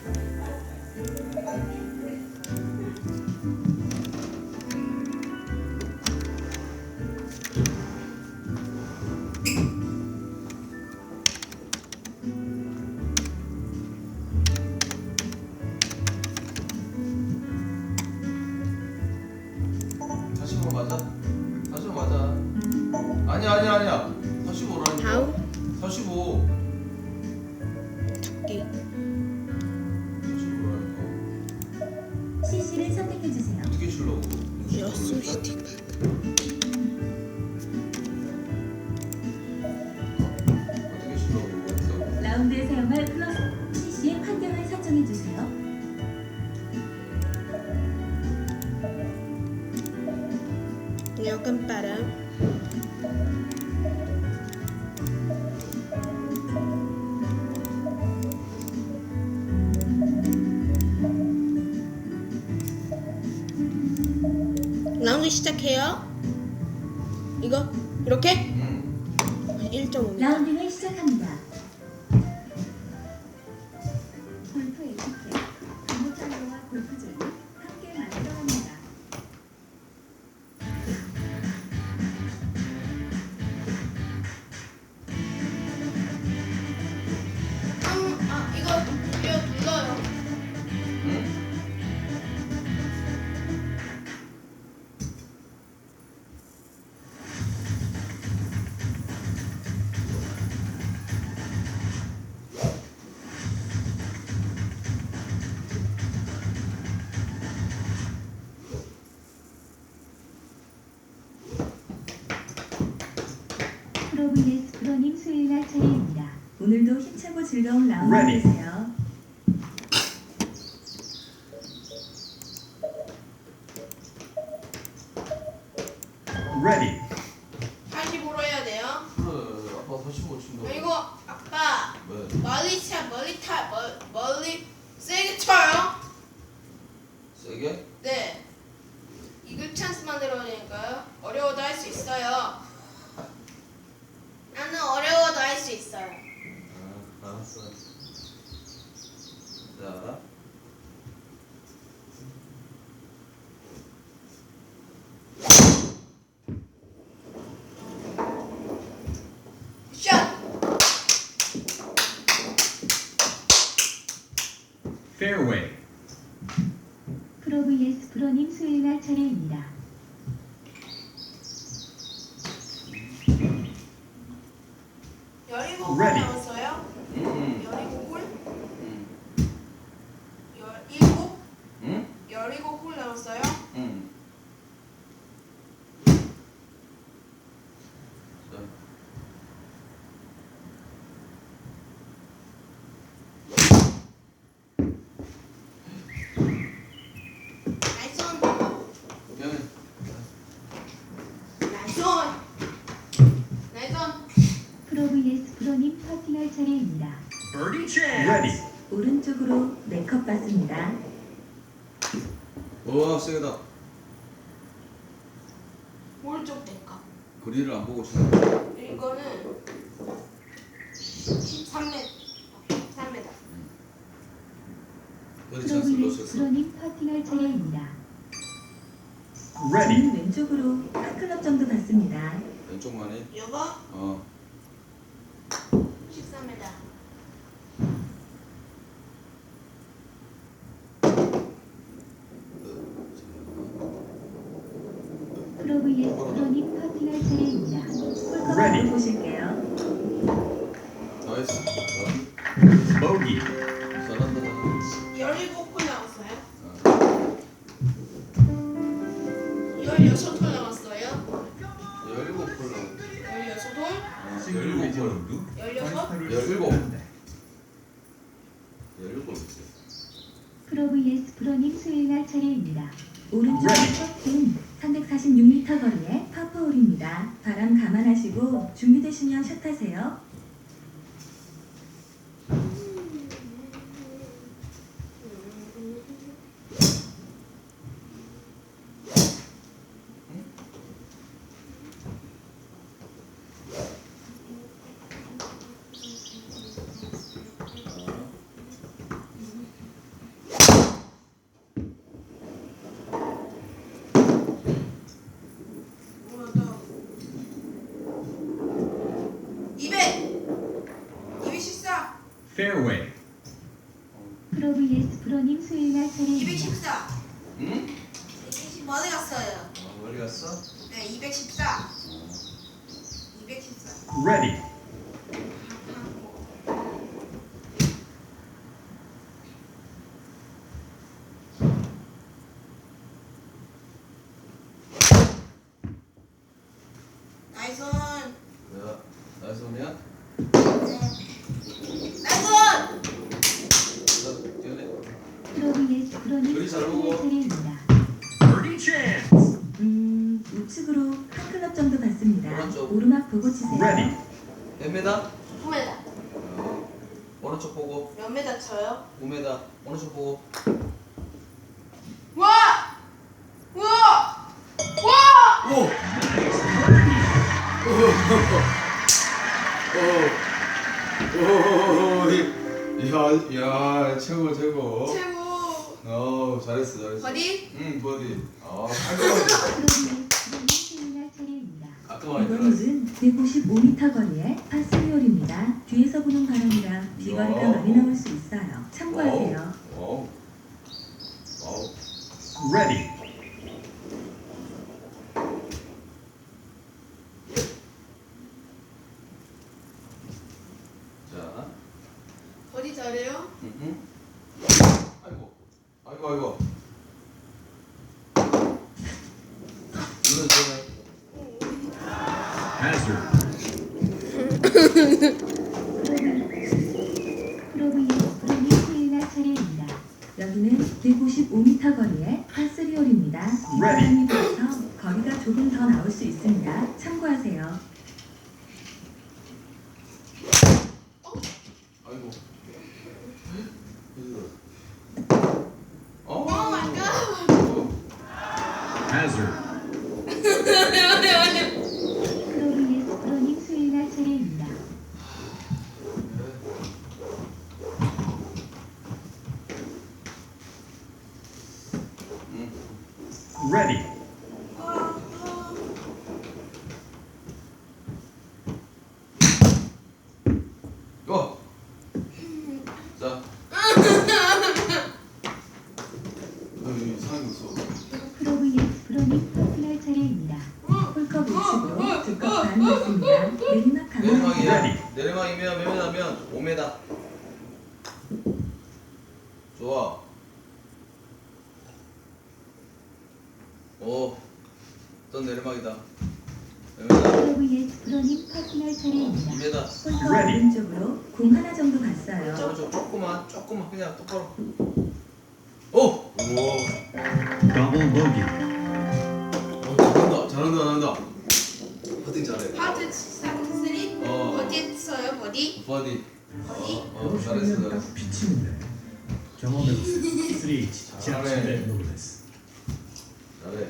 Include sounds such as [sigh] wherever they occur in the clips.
すいません。 라운드에 사용할 플러스 CC의 환경을 설정해 주세요. 약간 빠름 라운드 시작해요. 이거? 이렇게 Ready. Ready. 다시 보러 해야 돼요. 그래 아빠 다시 보 친다. 그리고 아빠 왜? 멀리 차 멀리 타 멀, 멀리 세게 쳐요. 세게? 네. 이글 찬스 만들어야 되니까요. 어려워도 할 수 있어요. 나는 어려워도 할 수 있어요. 아 알았어. 자. 샷. Fairway. 프로 vs 프로님 수요일 날 차례입니다. 열일곱 홀 Ready. 응. 열일곱 홀. 응. 열일곱. 응? 열일곱 홀 남았어요. 응. 자. 날선. 미안해. 날선. 날선. 프로 vs 프로님 퍼팅할 차례입니다. Birdie chance. Ready. 오른쪽으로 네컵 받습니다. 와 세다. 오른쪽 될까? 거리를 안 보고 거야. 이거는 13m. 13m. 거리 프로 찬스 vs 놓쳤어. 프로님 퍼팅할 차례입니다. Ready. 저는 왼쪽으로 한 클럽 정도 받습니다. 왼쪽만 해. 이거 어. 13m. 프로 vs 프로님 퍼팅할 차례입니다. 홀컵 Ready. 한번 보실게요. 나이스. Bogey. 잘한다. 17홀 남았어요. 어. 16홀 남았어요. 열일곱 홀 남. 16홀. 열일곱 홀. 16? 열일곱. 열일곱. 프로 vs 프로님 날 차례입니다. 오른쪽. 퍼팅 346m 거리의 파포홀입니다. 바람 감안하시고 준비되시면 샷하세요. Fairway. 프로 vs 프로님 수요일 날 차례입니다. 214. 응? 210 어디 갔어요? 어, 머리 갔어? 네, 214. 214. Ready. 나이스. 야, 나이스 오냐? 나이스. 자, 뛰어내. 프로 vs 프로님 그리 잘 수요일 보고. 날 차례입니다. Birdie chance. 음, 우측으로 한 클럽 정도 갔습니다. 오른쪽. 오르막 보고 치세요. Ready. 몇 메다? 9m. 어, 오른쪽 보고. 몇 메다 쳐요? 5메다. 오른쪽 보고. 와! 와! 와! 오! 오! 오! 야, 야, 최고, 최고. 최고. 어, 잘했어, 잘했어. 어디? 응, 버디. 아, 깔끔하게. 날 홀은 155m 거리의 파스리홀입니다. 뒤에서 보는 바람이라 비거리가 야. 많이 나올 수 있어요. 참고하세요. 와우. 와우. Ready. 자, 어디 잘해요? 음. 아이고, 아이고, 아이고. 수 있습니다. 참고하세요. 아이고. 어? 오 마이 갓. 어. [laughs] Hazard. [laughs] 프로 vs 프로님 수요일 날 차례입니다. 음. Ready. 고! 자. 너 이상한 거 써. 프로 vs 프로님 퍼트 날 차례입니다. 홀컵 우측으로 두컵 반 맞습니다. 내리막 강화하세요. 내리막이야. 내리막이면 매면하면 5m. 좋아. 오. 또 내리막이다. 매면하 프로 vs 프로님 퍼트 날 차례입니다. 2m. 홀컵 Ready. 오른쪽으로 공 하나 정도 갔어요. 오른쪽 조금만, 조금만 그냥 똑바로. 오! 오. Double bogey. 어, 잘한다, 잘한다, 잘한다. 퍼팅 잘해. 파트 3 어. 어디 써요? 어디? 버디. 어디? 어, 어, 잘했어, 잘했어. 피치는데 경험해보세요. 3H 잘하네. 잘해.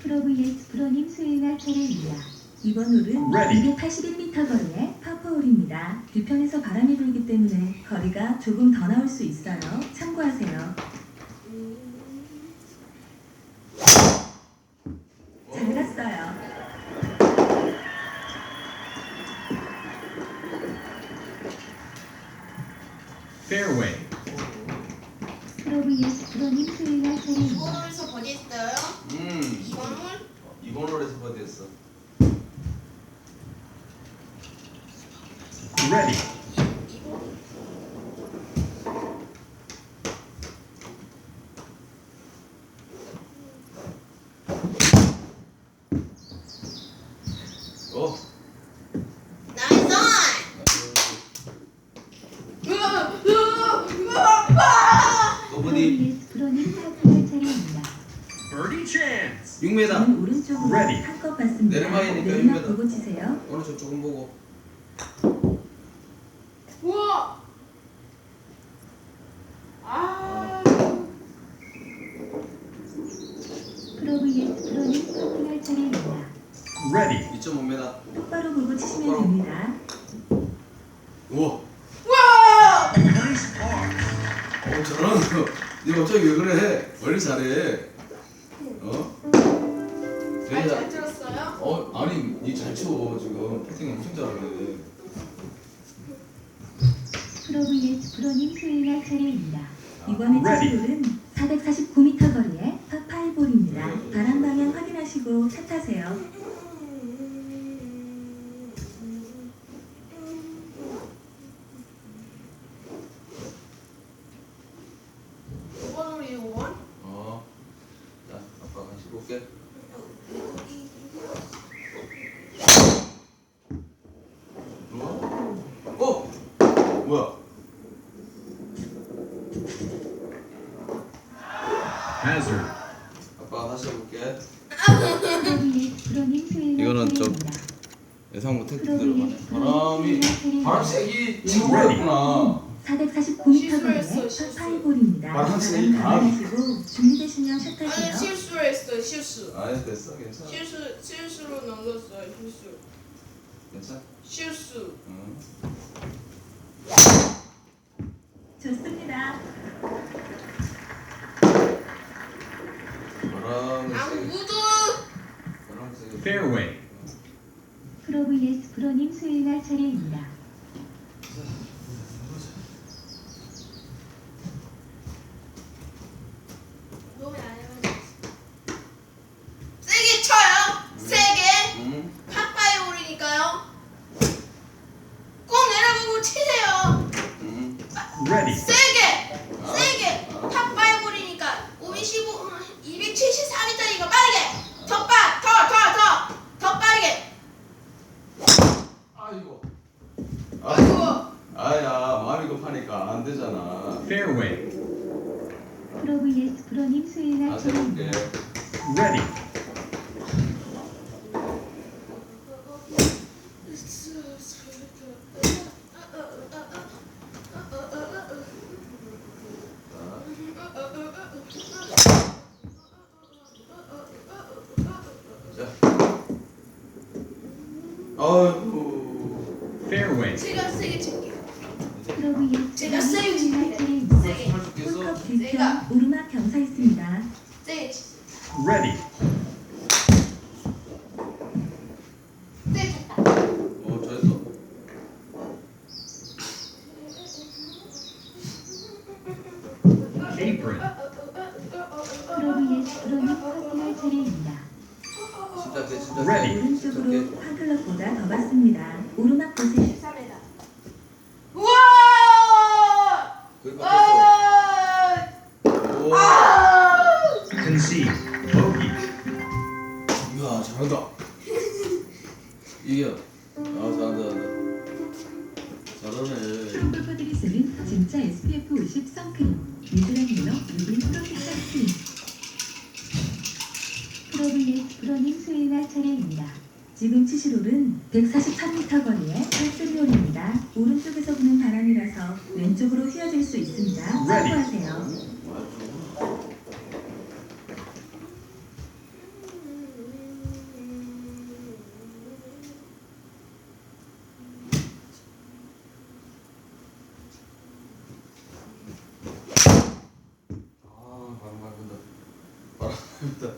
프로 vs 프로님 수요일 날 차례입니다. 이번 홀은 Ready. 281m 거리의 파포홀입니다. 뒤편에서 바람이 불기 때문에 거리가 조금 더 나올 수 있어요. 참고하세요. 잘 갔어요. Fairway. 프로 vs 프로님 수요일 날 차례입니다. 이번홀에서 어디 했어요? 음. 이번홀? 이번 홀에서 버디했어. Ready. 오. 나이스! Birdie chance. 6m. 저는 오른쪽으로 Ready. 한컵 봤습니다. 내리막이니까 내리막. 보고 치세요. 오른쪽 조금 보고. 우와! 아. 프로 vs 프로님 파트 날 차례입니다. Ready. 2.5m. 똑바로 보고 치시면 똑바로. 됩니다. 우와. 우와! Nice par. 어, 잘하는 거. 니 갑자기 왜 그래? 원래 잘해. 어? 잘, 잘 들었어요? 어 아니 니잘쳐 지금 패팅 엄청 잘하네. 프로브이에스 프로님 수행할 차례입니다. 이번에. 치즈볼은 449m 거리의 파5볼입니다. 바람 방향 확인하시고 차 타세요. 오번 우리 5번? 어. 자, 아빠 같이 볼게. 어? 어? 뭐야? Hazard. 아빠가 다시 해볼게. 프로브이에스 프로님 수행할 이거는 좀 차례입니다. 예상 못한 대로 가네. 프로브이에스 바람이 프로님 바람 수행할 세기 친구였구나. 449m 거리의 실수했어, 실수. 파5볼입니다. 바람 바람 세기 강. 감안하시고 준비되시면 차 아니 타세요. 실수를 했어 실수 아니 됐어, 괜찮아. 실수 실수로 넘겼어요 실수 괜찮아. 실수 응. 좋습니다. 아무도 세게. Fairway. 프로브이에스 프로님 수행할 차례입니다. 너 Ready. 제가 세게. 세게 제가. 오르막 경사 있습니다. 세게 Ready. 잘하네. 골퍼들이 쓰는 진짜 SPF 50 선크림. 뉴질랜드로 UV 프로텍션 크림. 프로블레스 프로님 수행할 차례입니다. 지금 치시롤은 143m 거리의 팔스리올입니다. 오른쪽에서 부는 바람이라서 왼쪽으로 휘어질 수 있습니다. 참고하세요. 아 바람 많이 분다. 바람 분다.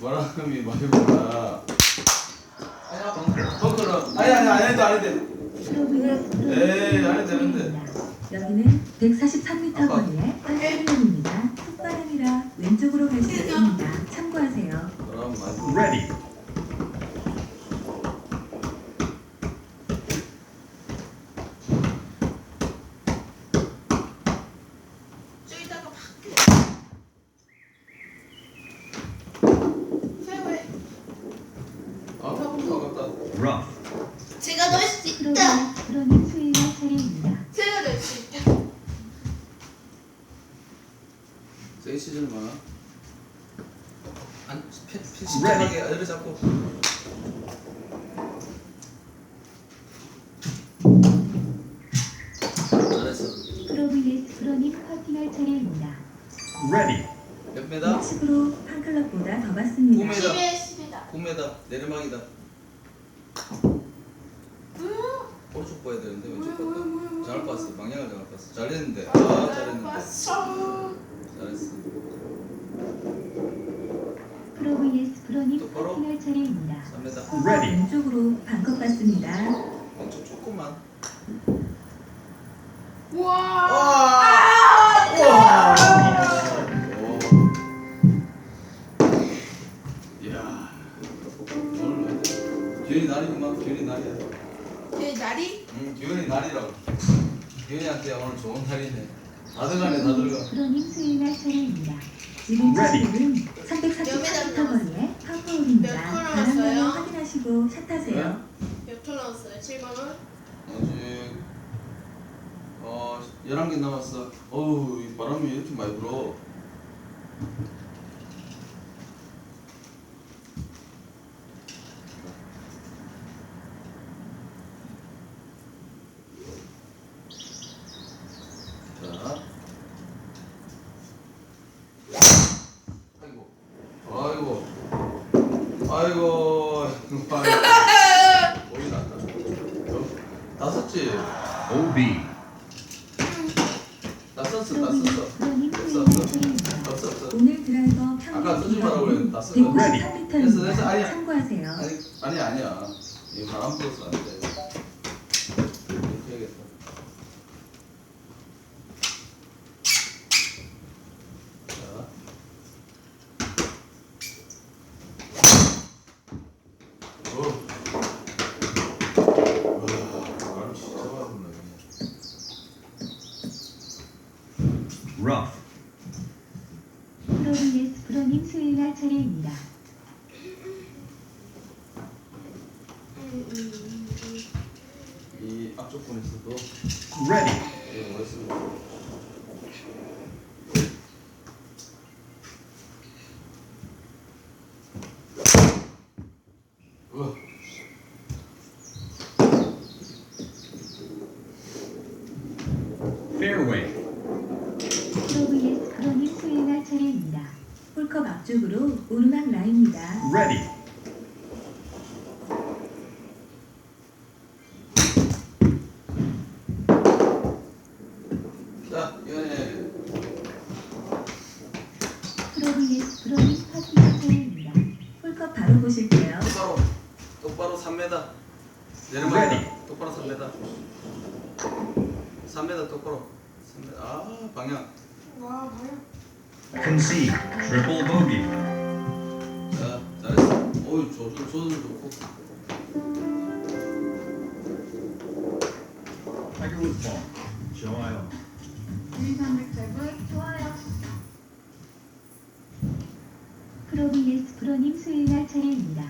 바람이 많이 분다. 아야 벙커는 아니 아니 안 해도 안 해도. 프로블레스 프로님 에이, 안 수행할 해도 되는데. 차례입니다. 여기는 143m 아빠. 거리의 팔스리올입니다. 콧바람이라 왼쪽으로 갈 수 있습니다. 참고하세요. Ready. 저기다가 막 페어웨이 아 아깝다. Rough. 제가 넣을 수 있다 프로블레스 프로님 수행할 차례입니다. 제가 넣을 수 있다 세게 치지 마. 안 피, 피 시작하게 아래를 잡고. 잘했어. 프로님 커팅할 차례입니다. Ready. 몇 메다? 우측으로 한 클럽보다 더 받습니다. 9m. 10에 10이다 9m 내리막이다. 오른쪽 봐야 되는데 왼쪽 봤다. 잘못 봤어. 방향을 잘못 봤어. 잘했는데. 아 잘했는데. 봤어 잘했어. 프로블레스 프로님 똑바로. 커팅할 차례입니다. 3m. 홀컵 Ready. 왼쪽으로 반컵 받습니다. 날이구만 기운이 날이야 내 날이? 응 기운이 날이라고 기운이한테 오늘 좋은 날이네 다들 가네 음, 다들 가 프로님 수인할 차례입니다. 지금 차량은 348m거리에 파크입니다. 바람을 확인하시고 샷하세요. 몇초 나왔어요? 7만 원? 아직 어 11개 남았어 어우 바람이 이렇게 많이 불어 OB. 썼어 다 프로님 썼어 프로님 썼어 오늘 드라이버 아까 쓰지 평균 말라고 기록은 그랬는데 다 쓰고. Ready. 됐어, 됐어. 193m입니다. 아니야. 참고하세요. 아니 아니 아니야 이거 바람 안돼 이렇게 해야겠다 자 오. 와, 바람 진짜 많이 불네 Rough. 프로비에스 프로님 수행할 차례입니다. 이 앞쪽 분에서도 Ready. 이거 뭐였습니까? 우와. Fairway. 프로비에스 프로님 수행할 차례입니다. 홀컵 앞쪽으로 오르막 라인입니다. Ready. 자, 이번에 프로비에스 프로님 파트너 차례입니다. 홀컵 바로 보실게요. 똑바로 똑바로 3m 내려봐 Ready. 똑바로 3m 3m 똑바로 3m 아 방향 와 뭐야? Concede. Triple bogey. 자 잘했어 어이 조절 조절 좋고 Tiger Woods ball. 좋아요. 프로비에 스 프로님 수행할 차례입니다.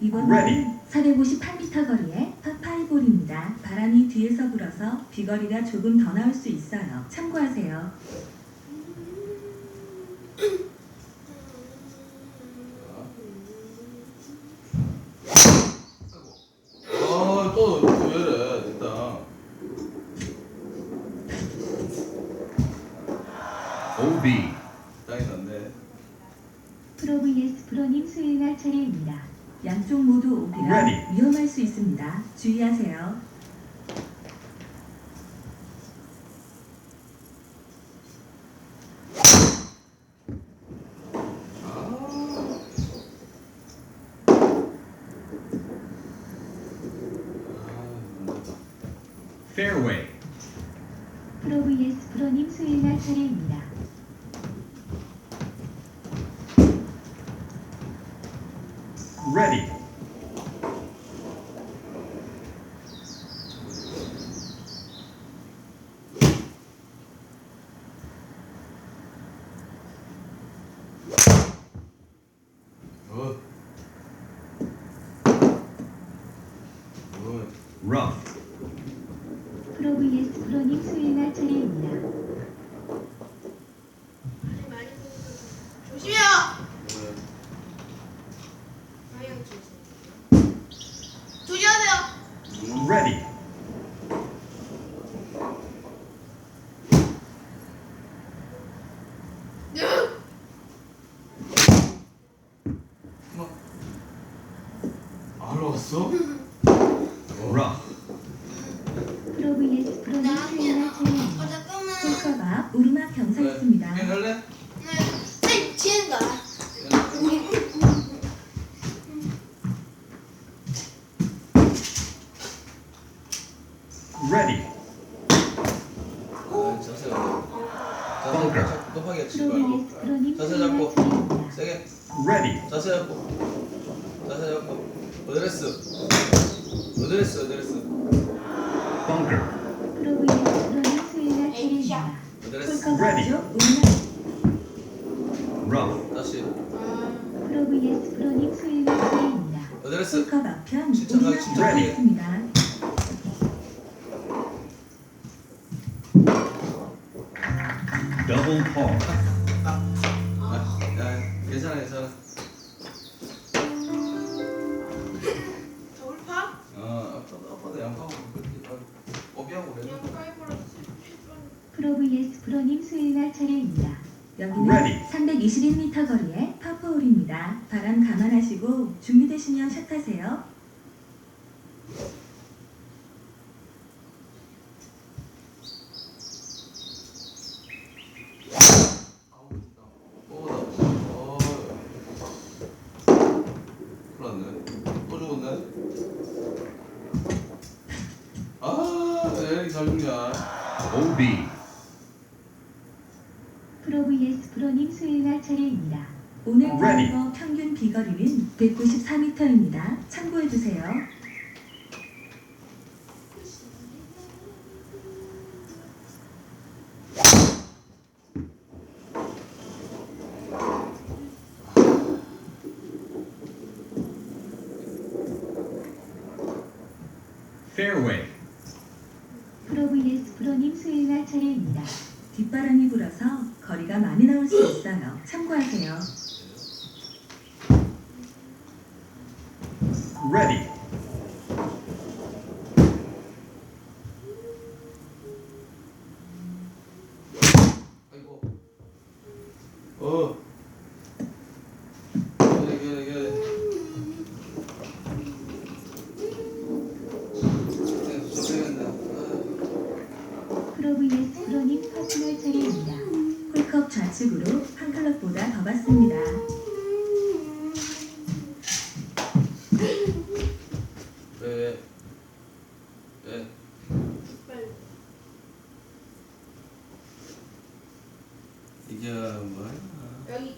이번은 458m 거리의 파5홀입니다. 바람이 뒤에서 불어서 비거리가 조금 더 나올 수 있어요. 참고하세요. Ready. 왔어? 그렇지. 프로브예스 프로닉 소유의 소입니다. 어드레스. 컵 앞편 진짜, 진짜, 진짜. 오픈하겠습니다. 자중간 OB 프로 vs 프로님 수일라 차례입니다. 오늘 Ready. 평균 비거리는 194m입니다. 참고해주세요. 이야기가 많이 나올 수 있어요. 참고하세요. yeah what